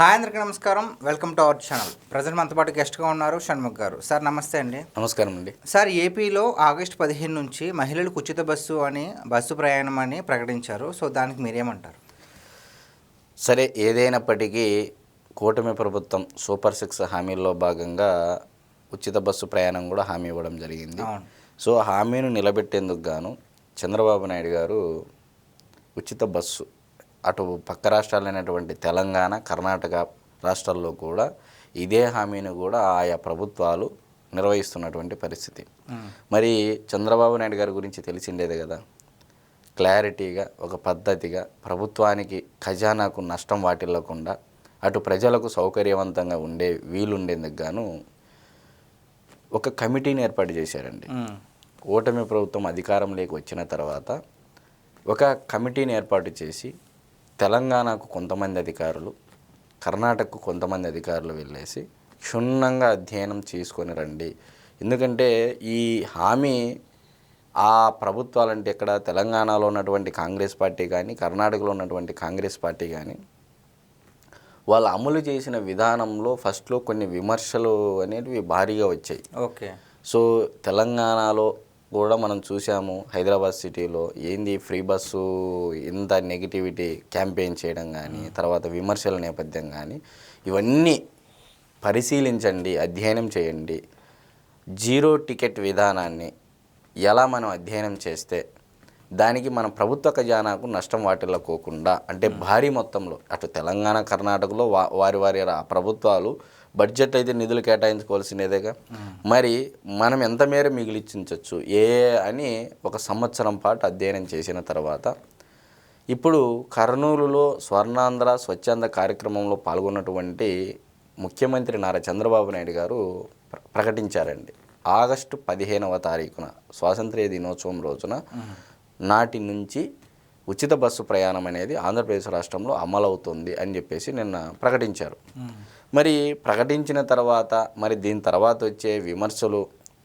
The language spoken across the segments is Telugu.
హాయ్ అందరికీ నమస్కారం. Welcome to our channel. Present మనతో పాటు గెస్ట్గా ఉన్నారు షణ్ముఖ్ గారు. సార్ నమస్తే అండి. నమస్కారం అండి. సార్ ఏపీలో ఆగస్టు పదిహేను నుంచి మహిళలకు ఉచిత బస్సు అని బస్సు ప్రయాణం అని ప్రకటించారు. సో దానికి మీరేమంటారు? సరే ఏదైనప్పటికీ కూటమి ప్రభుత్వం సూపర్ సిక్స్ హామీల్లో భాగంగా ఉచిత బస్సు ప్రయాణం కూడా హామీ ఇవ్వడం జరిగింది. సో హామీని నిలబెట్టేందుకు గాను చంద్రబాబు నాయుడు గారు ఉచిత బస్సు అటు పక్క రాష్ట్రాలైనటువంటి తెలంగాణ కర్ణాటక రాష్ట్రాల్లో కూడా ఇదే హామీని కూడా ఆయా ప్రభుత్వాలు నిర్వహిస్తున్నటువంటి పరిస్థితి. మరి చంద్రబాబు నాయుడు గారి గురించి తెలిసిండేదే కదా. క్లారిటీగా ఒక పద్ధతిగా ప్రభుత్వానికి ఖజానాకు నష్టం వాటిల్లకుండా అటు ప్రజలకు సౌకర్యవంతంగా ఉండే వీలుండేందుకు గాను ఒక కమిటీని ఏర్పాటు చేశారండి. ఓటమి ప్రభుత్వం అధికారంలోకి వచ్చిన తర్వాత ఒక కమిటీని ఏర్పాటు చేసి తెలంగాణకు కొంతమంది అధికారులు కర్ణాటకకు కొంతమంది అధికారులు వెళ్ళేసి క్షుణ్ణంగా అధ్యయనం చేసుకొని రండి. ఎందుకంటే ఈ హామీ ఆ ప్రభుత్వాలంటే ఇక్కడ తెలంగాణలో ఉన్నటువంటి కాంగ్రెస్ పార్టీ కానీ కర్ణాటకలో ఉన్నటువంటి కాంగ్రెస్ పార్టీ కానీ వాళ్ళు అమలు చేసిన విధానంలో ఫస్ట్లో కొన్ని విమర్శలు అనేటివి భారీగా వచ్చాయి. ఓకే. సో తెలంగాణలో కూడా మనం చూసాము హైదరాబాద్ సిటీలో ఏంది ఫ్రీ బస్సు ఇంత నెగిటివిటీ క్యాంపెయిన్ చేయడం కానీ తర్వాత విమర్శల నేపథ్యం కానీ ఇవన్నీ పరిశీలించండి అధ్యయనం చేయండి. జీరో టికెట్ విధానాన్ని ఎలా మనం అధ్యయనం చేస్తే దానికి మన ప్రభుత్వ ఖజానాకు నష్టం వాటిల్లకోకుండా అంటే భారీ మొత్తంలో అటు తెలంగాణ కర్ణాటకలో వా వారి వారి ప్రభుత్వాలు బడ్జెట్ అయితే నిధులు కేటాయించుకోవాల్సినదేగా. మరి మనం ఎంత మేర మిగిలించవచ్చు ఏ అని ఒక సంవత్సరం పాటు అధ్యయనం చేసిన తర్వాత ఇప్పుడు కర్నూలులో స్వర్ణాంధ్ర స్వచ్ఛంద కార్యక్రమంలో పాల్గొన్నటువంటి ముఖ్యమంత్రి నారా చంద్రబాబు నాయుడు గారు ప్రకటించారండి. ఆగస్టు పదిహేనవ తారీఖున స్వాతంత్ర్య దినోత్సవం రోజున నాటి నుంచి ఉచిత బస్సు ప్రయాణం అనేది ఆంధ్రప్రదేశ్ రాష్ట్రంలో అమలవుతుంది అని చెప్పేసి నిన్న ప్రకటించారు. మరి ప్రకటించిన తర్వాత మరి దీని తర్వాత వచ్చే విమర్శలు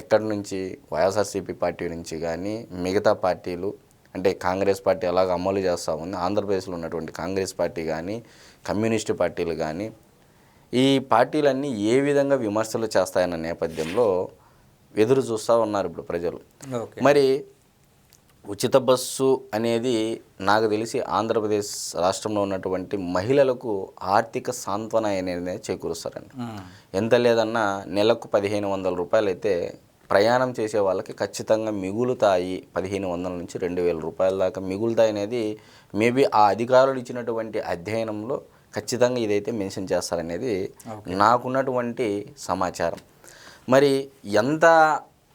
ఎక్కడి నుంచి? వైఎస్ఆర్సీపీ పార్టీ నుంచి కానీ మిగతా పార్టీలు అంటే కాంగ్రెస్ పార్టీ అలాగ అమలు చేస్తూ ఉంది? ఆంధ్రప్రదేశ్లో ఉన్నటువంటి కాంగ్రెస్ పార్టీ కానీ కమ్యూనిస్టు పార్టీలు కానీ ఈ పార్టీలన్నీ ఏ విధంగా విమర్శలు చేస్తాయన్న నేపథ్యంలో ఎదురు చూస్తూ ఉన్నారు ఇప్పుడు ప్రజలు. మరి ఉచిత బస్సు అనేది నాకు తెలిసి ఆంధ్రప్రదేశ్ రాష్ట్రంలో ఉన్నటువంటి మహిళలకు ఆర్థిక సాంత్వన అనేది చేకూరుస్తారండి. ఎంత లేదన్నా నెలకు పదిహేను వందల రూపాయలు అయితే ప్రయాణం చేసే వాళ్ళకి ఖచ్చితంగా మిగులుతాయి పదిహేను వందల నుంచి రెండు వేల రూపాయల దాకా మిగులుతాయి అనేది మేబీ ఆ అధికారులు ఇచ్చినటువంటి అధ్యయనంలో ఖచ్చితంగా ఇదైతే మెన్షన్ చేస్తారనేది నాకున్నటువంటి సమాచారం. మరి ఎంత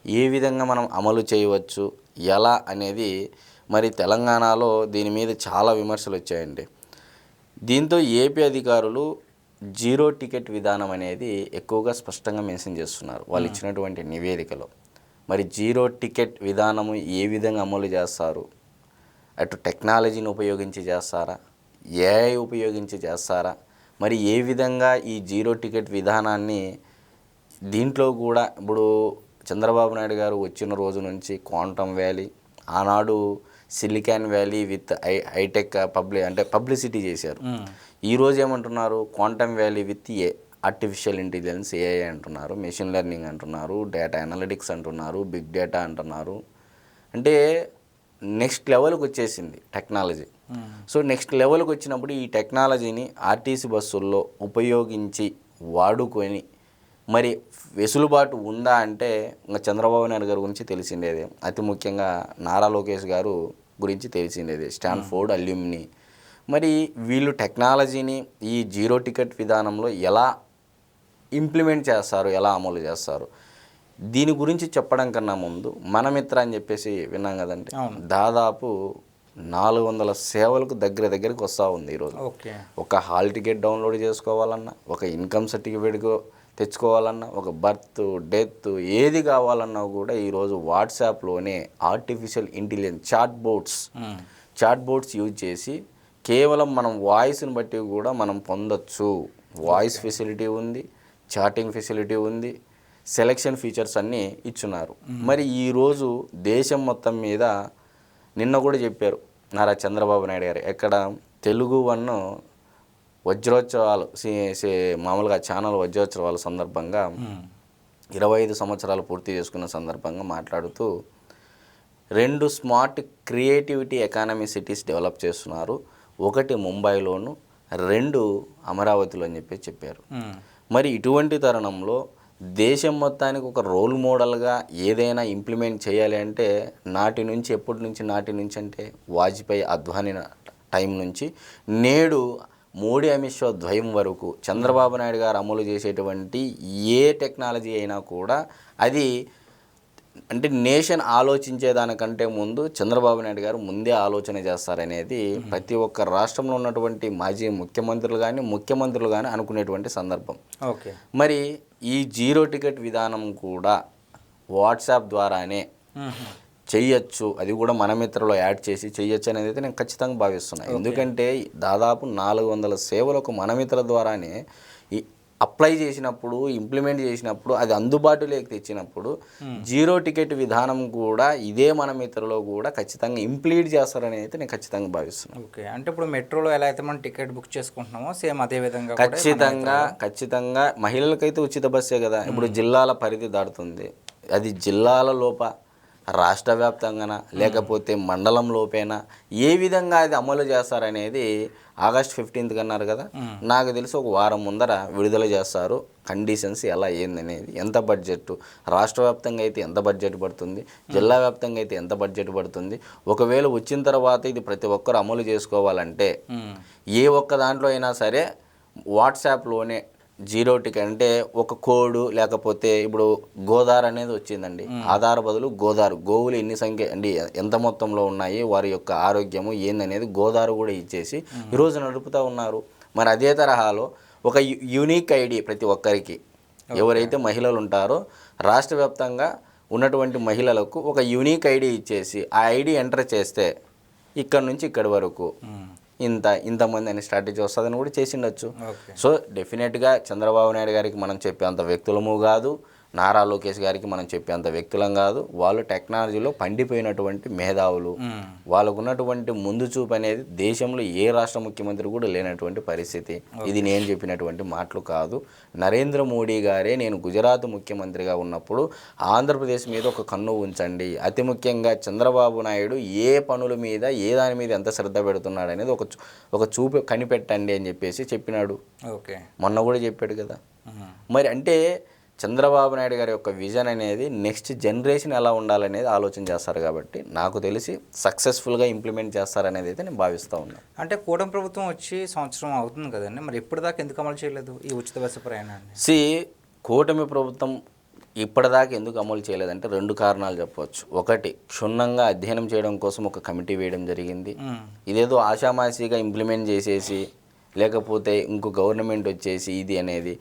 ఏ విధంగా మనం అమలు చేయవచ్చు? ఎలా అనేది మరి తెలంగాణలో దీని మీద చాలా విమర్శలు వచ్చాయండి. దీంతో ఏపీ అధికారులు జీరో టికెట్ విధానం అనేది ఎక్కువగా స్పష్టంగా మెన్షన్ చేస్తున్నారు. వాళ్ళు ఇచ్చినటువంటి నివేదికలో. మరి జీరో టికెట్ విధానము ఏ విధంగా అమలు చేస్తారు? అటు టెక్నాలజీని ఉపయోగించి చేస్తారా? ఏఐ ఉపయోగించి చేస్తారా? మరి ఏ విధంగా ఈ జీరో టికెట్ విధానాన్ని దీంట్లో కూడా ఇప్పుడు చంద్రబాబు నాయుడు గారు వచ్చిన రోజు నుంచి క్వాంటమ్ వ్యాలీ ఆనాడు silicon valley with I hitech పబ్లి అంటే పబ్లిసిటీ చేశారు. మ్మ్. ఈ రోజు ఏమంటున్నారు? Quantum valley with A artificial intelligence AI అంటున్నారు మెషిన్ లెర్నింగ్ అంటున్నారు డేటా అనలిటిక్స్ అంటున్నారు బిగ్ డేటా అంటున్నారు. అంటే నెక్స్ట్ లెవెల్కి వచ్చేసింది టెక్నాలజీ సో నెక్స్ట్ లెవెల్కి వచ్చినప్పుడు ఈ టెక్నాలజీని ఆర్టీసీ బస్సుల్లో ఉపయోగించి వాడుకొని మరి వెసులుబాటు ఉందా అంటే ఇంకా చంద్రబాబు నాయుడు గారి గురించి తెలిసిండేది. అతి ముఖ్యంగా నారా లోకేష్ గారు గురించి తెలిసిండేది. Stanford alumni. మరి వీళ్ళు టెక్నాలజీని ఈ జీరో టికెట్ విధానంలో ఎలా ఇంప్లిమెంట్ చేస్తారు ఎలా అమలు చేస్తారు? దీని గురించి చెప్పడం కన్నా ముందు మనమిత్ర అని చెప్పేసి విన్నాం కదండి. దాదాపు నాలుగు వందల సేవలకు దగ్గర దగ్గరికి వస్తూ ఉంది ఈరోజు. ఒక హాల్ టికెట్ డౌన్లోడ్ చేసుకోవాలన్నా ఒక ఇన్కమ్ సర్టిఫికేట్ తెచ్చుకోవాలన్నా ఒక బర్త్ డెత్ ఏది కావాలన్నా కూడా ఈరోజు వాట్సాప్లోనే artificial intelligence chat boards. Chat boards use చేసి కేవలం మనం వాయిస్ని బట్టి కూడా మనం పొందొచ్చు. వాయిస్ ఫెసిలిటీ ఉంది చాటింగ్ ఫెసిలిటీ ఉంది సెలెక్షన్ ఫీచర్స్ అన్నీ ఇచ్చున్నారు. మరి ఈరోజు దేశం మొత్తం మీద నిన్న కూడా చెప్పారు నారా చంద్రబాబు నాయుడు గారు ఎక్కడ తెలుగు వన్ వజ్రోత్సవాలు సి- సి- మామూలుగా ఛానల్ వజ్రోత్సవాల సందర్భంగా ఇరవై ఐదు సంవత్సరాలు పూర్తి చేసుకున్న సందర్భంగా మాట్లాడుతూ రెండు smart creativity economy cities develop చేస్తున్నారు ఒకటి ముంబైలోను రెండు అమరావతిలో అని చెప్పి చెప్పారు. మరి ఇటువంటి తరుణంలో దేశం మొత్తానికి ఒక రోల్ మోడల్గా ఏదైనా ఇంప్లిమెంట్ చేయాలి అంటే నాటి నుంచి ఎప్పటి నుంచి నాటి నుంచి అంటే వాజ్పేయి అద్వాని టైం నుంచి నేడు మోడీ అమిత్ షా ద్వయం వరకు చంద్రబాబు నాయుడు గారు అమలు చేసేటువంటి ఏ టెక్నాలజీ అయినా కూడా అది అంటే నేషన్ ఆలోచించేదానికంటే ముందు చంద్రబాబు నాయుడు గారు ముందే ఆలోచన చేస్తారనేది ప్రతి ఒక్క రాష్ట్రంలో ఉన్నటువంటి మాజీ ముఖ్యమంత్రులు కానీ ముఖ్యమంత్రులు కానీ అనుకునేటువంటి సందర్భం ఓకే మరి ఈ జీరో టికెట్ విధానం కూడా వాట్సాప్ ద్వారానే. చెయ్యొచ్చు. అది కూడా మన మిత్రలో యాడ్ చేసి చెయ్యొచ్చు అనేది అయితే నేను ఖచ్చితంగా భావిస్తున్నాను ఎందుకంటే దాదాపు నాలుగు వందల సేవలకు మన మిత్ర ద్వారానే ఈ అప్లై చేసినప్పుడు ఇంప్లిమెంట్ చేసినప్పుడు అది అందుబాటులోకి తెచ్చినప్పుడు జీరో టికెట్ విధానం కూడా ఇదే మన మిత్రలో కూడా ఖచ్చితంగా ఇంప్లీట్ చేస్తారని అయితే నేను ఖచ్చితంగా భావిస్తున్నాను ఓకే. అంటే ఇప్పుడు మెట్రోలో ఎలా అయితే మనం టికెట్ బుక్ చేసుకుంటున్నామో సేమ్ అదే విధంగా ఖచ్చితంగా ఖచ్చితంగా మహిళలకైతే ఉచిత బస్సే కదా. ఇప్పుడు జిల్లాల పరిధి దాటుతుంది. అది జిల్లాల లోప రాష్ట్ర వ్యాప్తంగానా లేకపోతే మండలం లోపేనా ఏ విధంగా అది అమలు చేస్తారనేది ఆగస్ట్ ఫిఫ్టీన్త్ అన్నారు కదా. నాకు తెలిసి ఒక వారం ముందర విడుదల చేస్తారు. కండిషన్స్ ఎలా ఏందనేది ఎంత బడ్జెట్ రాష్ట్ర వ్యాప్తంగా అయితే ఎంత బడ్జెట్ పడుతుంది జిల్లా వ్యాప్తంగా అయితే ఎంత బడ్జెట్ పడుతుంది ఒకవేళ వచ్చిన తర్వాత ఇది ప్రతి ఒక్కరు అమలు చేసుకోవాలంటే. ఏ ఒక్క దాంట్లో అయినా సరే వాట్సాప్లోనే జీరో టికెట్ అంటే ఒక కోడ్ లేకపోతే ఇప్పుడు గోదార్ అనేది వచ్చిందండి. ఆధార్ బదులు గోదారు గోవులు ఎన్ని సంఖ్య అంటే ఎంత మొత్తంలో ఉన్నాయి వారి యొక్క ఆరోగ్యము ఏందనేది గోదారు కూడా ఇచ్చేసి ఈరోజు నడుపుతూ ఉన్నారు. మరి అదే తరహాలో ఒక యూనిక్ ఐడి ప్రతి ఒక్కరికి. ఎవరైతే మహిళలు ఉంటారో రాష్ట్ర వ్యాప్తంగా ఉన్నటువంటి మహిళలకు ఒక యూనిక్ ఐడి ఇచ్చేసి ఆ ఐడి ఎంటర్ చేస్తే ఇక్కడ నుంచి ఇక్కడి వరకు. ఇంత ఇంతమంది అనే స్ట్రాటజీ వస్తుందని కూడా చేసిండొచ్చు. సో డెఫినెట్గా చంద్రబాబు నాయుడు గారికి మనం చెప్పేంత వ్యక్తులము కాదు. నారా లోకేష్ గారికి మనం చెప్పేంత వ్యక్తులం కాదు. వాళ్ళు టెక్నాలజీలో పండిపోయినటువంటి మేధావులు. మ్మ్. వాళ్ళకు ఉన్నటువంటి ముందు చూపు అనేది దేశంలో ఏ రాష్ట్ర ముఖ్యమంత్రి కూడా లేనటువంటి పరిస్థితి. ఇది నేను చెప్పినటువంటి మాటలు కాదు. నరేంద్ర మోడీ గారే నేను గుజరాత్ ముఖ్యమంత్రిగా ఉన్నప్పుడు ఆంధ్రప్రదేశ్ మీద ఒక కన్ను ఉంచండి. అతి ముఖ్యంగా చంద్రబాబు నాయుడు ఏ పనుల మీద ఏ దాని మీద ఎంత శ్రద్ధ పెడుతున్నాడు అనేది ఒక ఒక చూపు కనిపెట్టండి అని చెప్పేసి చెప్పినాడు. ఓకే. మొన్న కూడా చెప్పాడు కదా. మరి అంటే చంద్రబాబు నాయుడు గారి యొక్క విజన్ అనేది నెక్స్ట్ జనరేషన్ ఎలా ఉండాలనేది ఆలోచన చేస్తారు కాబట్టి నాకు తెలిసి సక్సెస్ఫుల్గా ఇంప్లిమెంట్ చేస్తారనేది అయితే నేను భావిస్తూ ఉన్నాను అంటే కూటమి ప్రభుత్వం వచ్చి సంవత్సరం అవుతుంది కదండి. మరి ఇప్పటిదాకా ఎందుకు అమలు చేయలేదు ఈ ఉచిత బస్సు ప్రయాణాన్ని? సి కూటమి ప్రభుత్వం ఇప్పటిదాకా ఎందుకు అమలు చేయలేదంటే రెండు కారణాలు చెప్పవచ్చు. ఒకటి క్షుణ్ణంగా అధ్యయనం చేయడం కోసం ఒక కమిటీ వేయడం జరిగింది. ఇదేదో ఆషామాషిగా ఇంప్లిమెంట్ చేసేసి లేకపోతే ఇంకో గవర్నమెంట్ వచ్చేసి ఇది అనేది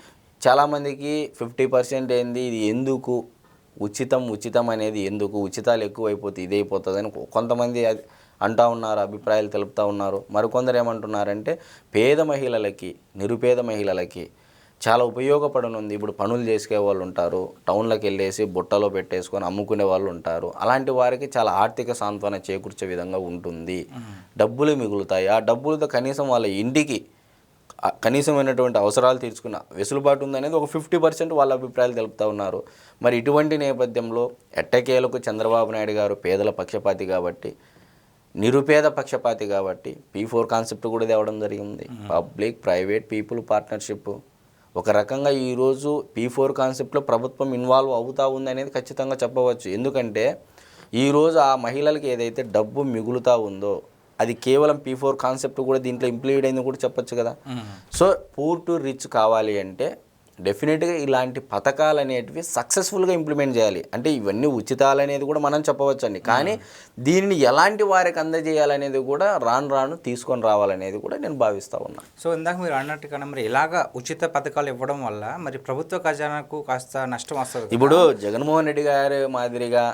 చాలామందికి ఫిఫ్టీ పర్సెంట్ ఏంది? ఇది ఎందుకు? ఉచితం ఉచితం అనేది ఎందుకు? ఉచితాలు ఎక్కువైపోతే ఇది అయిపోతుందని కొంతమంది అది అంటా ఉన్నారు అభిప్రాయాలు తెలుపుతూ ఉన్నారు. మరికొందరు ఏమంటున్నారంటే పేద మహిళలకి నిరుపేద మహిళలకి చాలా ఉపయోగపడనుంది. ఇప్పుడు పనులు చేసుకే వాళ్ళు ఉంటారు టౌన్లోకి వెళ్ళేసి బుట్టలో పెట్టేసుకొని అమ్ముకునే వాళ్ళు ఉంటారు. అలాంటి వారికి చాలా ఆర్థిక సాంత్వన చేకూర్చే విధంగా ఉంటుంది. డబ్బులు మిగులుతాయి. ఆ డబ్బులతో కనీసం వాళ్ళ ఇంటికి కనీసమైనటువంటి అవసరాలు తీర్చుకున్న వెసులుబాటు ఉందనేది ఒక ఫిఫ్టీ పర్సెంట్ వాళ్ళ అభిప్రాయాలు తెలుపుతూ ఉన్నారు. మరి ఇటువంటి నేపథ్యంలో ఎట్టకేలకు చంద్రబాబు నాయుడు గారు పేదల పక్షపాతి కాబట్టి నిరుపేద పక్షపాతి కాబట్టి పీ ఫోర్ కాన్సెప్ట్ కూడా తేవడం జరిగింది. పబ్లిక్ ప్రైవేట్ పీపుల్ పార్ట్నర్షిప్ ఒక రకంగా ఈరోజు పీ ఫోర్ కాన్సెప్ట్లో ప్రభుత్వం ఇన్వాల్వ్ అవుతా ఉంది అనేది ఖచ్చితంగా చెప్పవచ్చు. ఎందుకంటే ఈరోజు ఆ మహిళలకి ఏదైతే డబ్బు మిగులుతా ఉందో అది కేవలం పీ ఫోర్ కాన్సెప్ట్ కూడా దీంట్లో ఇంప్లీడ్ అయింది కూడా చెప్పొచ్చు కదా. సో పూర్ టు రిచ్ కావాలి అంటే డెఫినెట్గా ఇలాంటి పథకాలు అనేటివి సక్సెస్ఫుల్గా ఇంప్లిమెంట్ చేయాలి. అంటే ఇవన్నీ ఉచితాలు అనేది కూడా మనం చెప్పవచ్చు అండి కానీ దీనిని ఎలాంటి వారికి అందజేయాలనేది కూడా రాను రాను తీసుకొని రావాలనేది కూడా నేను భావిస్తూ ఉన్నాను సో ఇందాక మీరు అన్నట్టుగా మరి ఇలాగ ఉచిత పథకాలు ఇవ్వడం వల్ల మరి ప్రభుత్వ ఖజానాకు కాస్త నష్టం వస్తుంది? ఇప్పుడు జగన్మోహన్ రెడ్డి గారి మాదిరిగా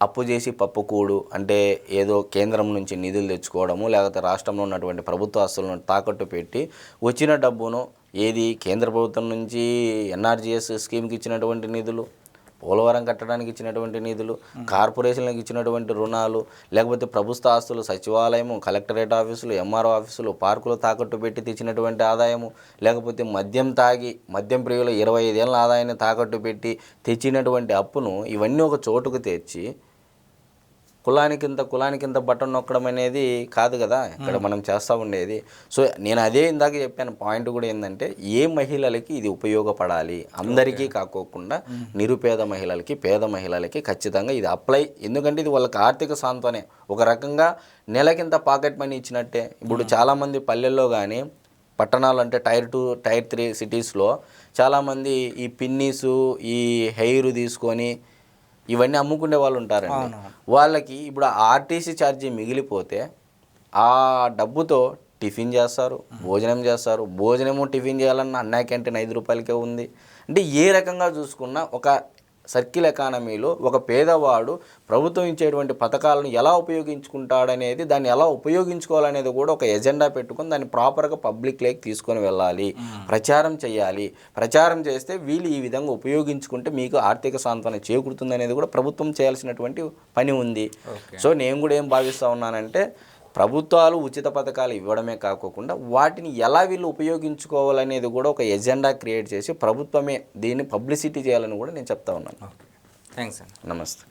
అప్పు చేసి పప్పు కూడు అంటే ఏదో కేంద్రం నుంచి నిధులు తెచ్చుకోవడము లేకపోతే రాష్ట్రంలో ఉన్నటువంటి ప్రభుత్వ ఆస్తులను తాకట్టు పెట్టి వచ్చిన డబ్బును ఏది కేంద్ర ప్రభుత్వం నుంచి ఎన్ఆర్జీఎస్ స్కీమ్కి ఇచ్చినటువంటి నిధులు? పోలవరం కట్టడానికి ఇచ్చినటువంటి నిధులు కార్పొరేషన్లకు ఇచ్చినటువంటి రుణాలు లేకపోతే ప్రభుత్వ ఆస్తులు సచివాలయము కలెక్టరేట్ ఆఫీసులు ఎంఆర్ఓ ఆఫీసులు పార్కులు తాకట్టు పెట్టి తెచ్చినటువంటి ఆదాయము లేకపోతే మద్యం తాగి మద్యం ప్రియులు ఇరవై ఐదేళ్ళ ఆదాయాన్ని తాకట్టు పెట్టి తెచ్చినటువంటి అప్పును ఇవన్నీ ఒక చోటుకు తెచ్చి కులానికి ఇంత కులానికి ఇంత బటన్ నొక్కడం అనేది కాదు కదా. ఇక్కడ మనం చేస్తూ ఉండేది. సో నేను అదే ఇందాక చెప్పాను పాయింట్ కూడా ఏంటంటే ఏ మహిళలకి ఇది ఉపయోగపడాలి? అందరికీ కాకోకుండా నిరుపేద మహిళలకి పేద మహిళలకి ఖచ్చితంగా ఇది అప్లై. ఎందుకంటే ఇది వాళ్ళకి ఆర్థిక సాంత్వనే ఒక రకంగా నెలకింత పాకెట్ మనీ ఇచ్చినట్టే. ఇప్పుడు చాలామంది పల్లెల్లో కానీ పట్టణాలు అంటే టైర్ టూ టైర్ త్రీ సిటీస్లో చాలామంది ఈ పిన్నీసు ఈ హెయిర్ తీసుకొని ఇవన్నీ అమ్ముకునే వాళ్ళు ఉంటారండి. వాళ్ళకి ఇప్పుడు ఆర్టీసీ ఛార్జీ మిగిలిపోతే ఆ డబ్బుతో టిఫిన్ చేస్తారు భోజనం చేస్తారు. భోజనము టిఫిన్ చేయాలన్న అన్నా క్యాంటీన్ ఐదు రూపాయలకే ఉంది. అంటే ఏ రకంగా చూసుకున్నా ఒక సర్కిల్ ఎకానమీలో ఒక పేదవాడు ప్రభుత్వం ఇచ్చేటువంటి పథకాలను ఎలా ఉపయోగించుకుంటాడనేది దాన్ని ఎలా ఉపయోగించుకోవాలనేది కూడా ఒక ఎజెండా పెట్టుకొని దాన్ని ప్రాపర్గా పబ్లిక్ లేక్ తీసుకొని వెళ్ళాలి. ప్రచారం చేయాలి. ప్రచారం చేస్తే వీళ్ళు ఈ విధంగా ఉపయోగించుకుంటే మీకు ఆర్థిక సాంత్వన చేకూరుతుంది అనేది కూడా ప్రభుత్వం చేయాల్సినటువంటి పని ఉంది. సో నేను కూడా ఏం భావిస్తూ ఉన్నానంటే ప్రభుత్వాలు ఉచిత పథకాలు ఇవ్వడమే కాకోకుండా వాటిని ఎలా వీళ్ళు ఉపయోగించుకోవాలనేది కూడా ఒక ఎజెండా క్రియేట్ చేసి ప్రభుత్వమే దీన్ని పబ్లిసిటీ చేయాలని కూడా నేను చెప్తా ఉన్నాను. థ్యాంక్స్ అండి. నమస్తే.